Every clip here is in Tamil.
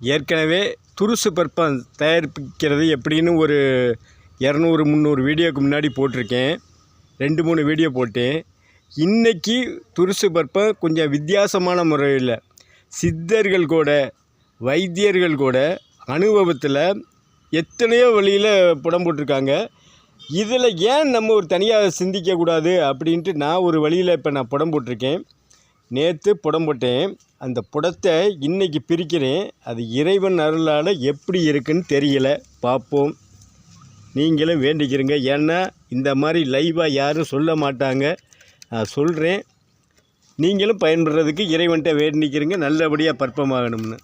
ஏற்கனவே துருசு பருப்பம் தயாரிப்பிக்கிறது எப்படின்னு ஒரு இரநூறு முந்நூறு வீடியோக்கு முன்னாடி போட்டிருக்கேன். ரெண்டு மூணு வீடியோ போட்டேன். இன்றைக்கி துருசு பருப்பம் கொஞ்சம் வித்தியாசமான முறையில் சித்தர்கள் கூட வைத்தியர்கள் கூட அனுபவத்தில் எத்தனையோ வழியில் புடம் போட்டிருக்காங்க. இதில் ஏன் நம்ம ஒரு தனியாக சிந்திக்கக்கூடாது அப்படின்ட்டு நான் ஒரு வழியில் இப்போ நான் புடம் போட்டிருக்கேன். நேற்று புடம் போட்டேன். அந்த புடத்தை இன்றைக்கி பிரிக்கிறேன். அது இறைவன் அருளால் எப்படி இருக்குன்னு தெரியல. பார்ப்போம். நீங்களும் வேண்டிக்கிறீங்க. ஏன்னா இந்த மாதிரி லைவாக யாரும் சொல்ல மாட்டாங்க. நான் சொல்கிறேன் நீங்களும் பயன்படுறதுக்கு இறைவன்கிட்ட வேண்டிக்கிறீங்க. நல்லபடியாக பற்பமாகணும்னு.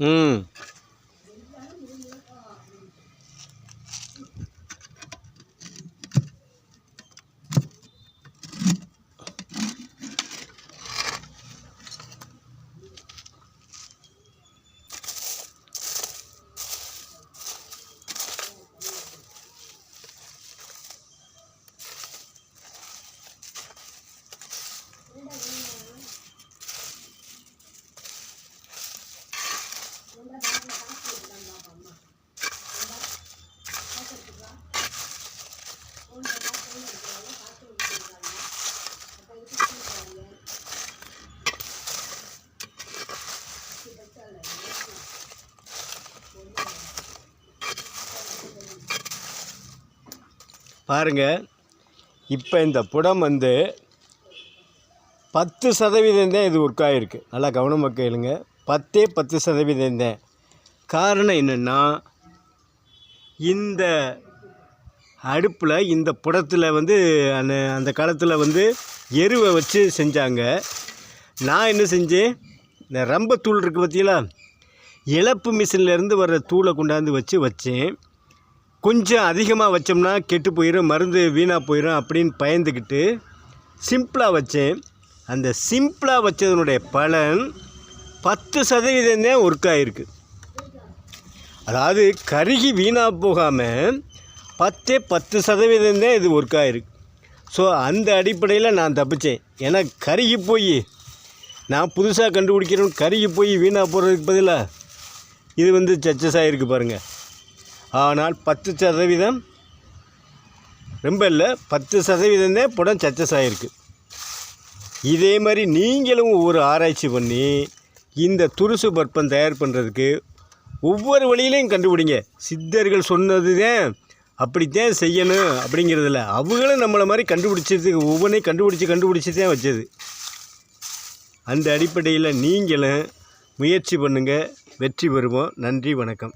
ம். பாருங்கள் இப்போ இந்த புடம் வந்து பத்து சதவீதம் தான் இது ஒர்க் ஆகிருக்கு நல்லா கவனமாக கேளுங்க. பத்தே பத்து சதவீதம் தான். காரணம் என்னென்னா இந்த அடுப்பில் இந்த புடத்தில் வந்து அந்த அந்த காலத்தில் வந்து எருவை வச்சு செஞ்சாங்க. நான் என்ன செஞ்சேன்? இந்த ரம்பத்தூள் இருக்குது பார்த்தீங்களா இழப்பு மிஷின்லேருந்து வர்ற தூளை கொண்டாந்து வச்சு வச்சேன். கொஞ்சம் அதிகமாக வச்சோம்னா கெட்டு போயிடும் மருந்து வீணாக போயிடும் அப்படின்னு பயந்துக்கிட்டு சிம்பிளாக வச்சேன். அந்த சிம்பிளாக வச்சதனுடைய பலன் பத்து சதவீதம் தான் ஒர்க் ஆகிருக்கு அதாவது கருகி வீணாக போகாமல் பத்தே பத்து சதவீதம் தான் இது ஒர்க் ஆகிருக்கு ஸோ அந்த அடிப்படையில் நான் தப்பிச்சேன். ஏன்னா கருகி போய் நான் புதுசாக கண்டுபிடிக்கிறேன் கருகி போய் வீணாக போகிறதுக்கு பதிலாக இது வந்து சக்ஸஸ் ஆகிருக்கு பாருங்கள் ஆனால் பத்து சதவீதம் ரொம்ப இல்லை பத்து சதவீதம் தான் படம் சக்ஸஸ் ஆகிருக்கு இதே மாதிரி நீங்களும் ஒவ்வொரு ஆராய்ச்சி பண்ணி இந்த துருசு பற்பம் தயார் பண்ணுறதுக்கு ஒவ்வொரு வழியிலையும் கண்டுபிடிங்க. சித்தர்கள் சொன்னது தான் அப்படித்தான் செய்யணும் அப்படிங்கிறதில்ல அவங்களும் நம்மளை மாதிரி கண்டுபிடிச்சதுக்கு ஒவ்வொன்றையும் கண்டுபிடிச்சி கண்டுபிடிச்சி தான் வச்சது. அந்த அடிப்படையில் நீங்களும் முயற்சி பண்ணுங்கள் வெற்றி பெறுவோம். நன்றி வணக்கம்.